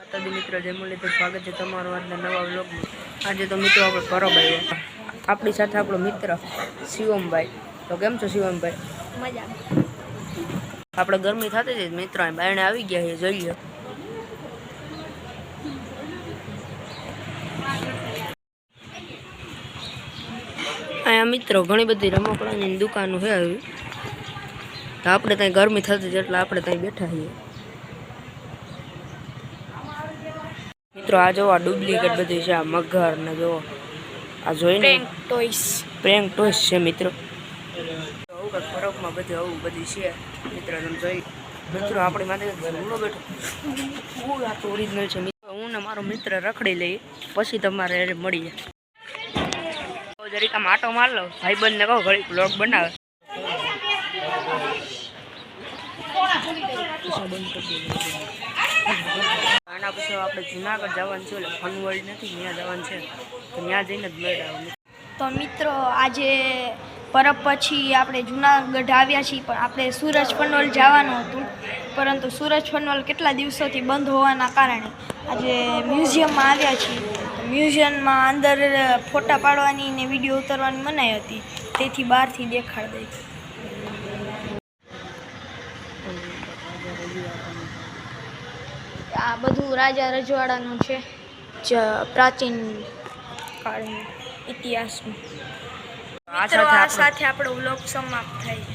માતાજી મિત્રો જય મુરલીધર સ્વાગત છે તમારું આજના નવા વ્લોગમાં. આજે તો મિત્રો આપણે પરબ આપણી સાથે આપણો મિત્ર શિવમભાઈ. તો કેમ છો શિવમભાઈ? મજા આપણે ગરમી થતી હતી મિત્રો બાયણે આવી ગયા છે જોઈએ. અહીંયા મિત્રો ઘણી બધી રમકડાની દુકાનો છે આવી. તો આપણે ત્યાં ગરમી થતી છે એટલે આપણે ત્યાં બેઠા છીએ. મિત્રો આ જો આ ડુપ્લિકેટ બધી છે આ મગર ને જો આ જોઈને ટોઈસ પ્રેન્ક ટોસ છે મિત્રો. આવું કંઈક બરફમાં બધું આવું બધી છે. મિત્રો તમે જોઈ. મિત્રો આપણી માટે ઘરનો બેઠો. હું આ તો ઓરિજિનલ છે મિત્રો. હું ને મારો મિત્ર રખડી લઈ પછી તમારે મળી જાય જરીક આમ આટો માર લો ભાઈબંધને કહો ઘડી બ્લોગ બનાવે. આના પછી આપણે જુનાગઢ જવાનું છે એટલે ફન વર્લ્ડ નથી ત્યાં જવાનું છે. તો ત્યાં જઈને જ મેળવવાનું. તો મિત્રો આજે પરબ પછી આપણે જુનાગઢ આવ્યા છીએ પણ આપણે સુરજ પનોલ જવાનું હતું. પરંતુ સુરજ પનોલ કેટલા દિવસોથી બંધ હોવાના કારણે આજે મ્યુઝિયમમાં આવ્યા છીએ. મ્યુઝિયમમાં અંદર ફોટા પાડવાની ને વીડિયો ઉતારવાની મનાઈ હતી. તેથી બહારથી દેખાડ દઈ. આ બધું રાજા રજવાડાનું છે. જ પ્રાચીન કાળનું ઇતિહાસનું. આ મિત્રો સાથે આ સાથે આપણો વ્લોગ સમાપ્ત થાય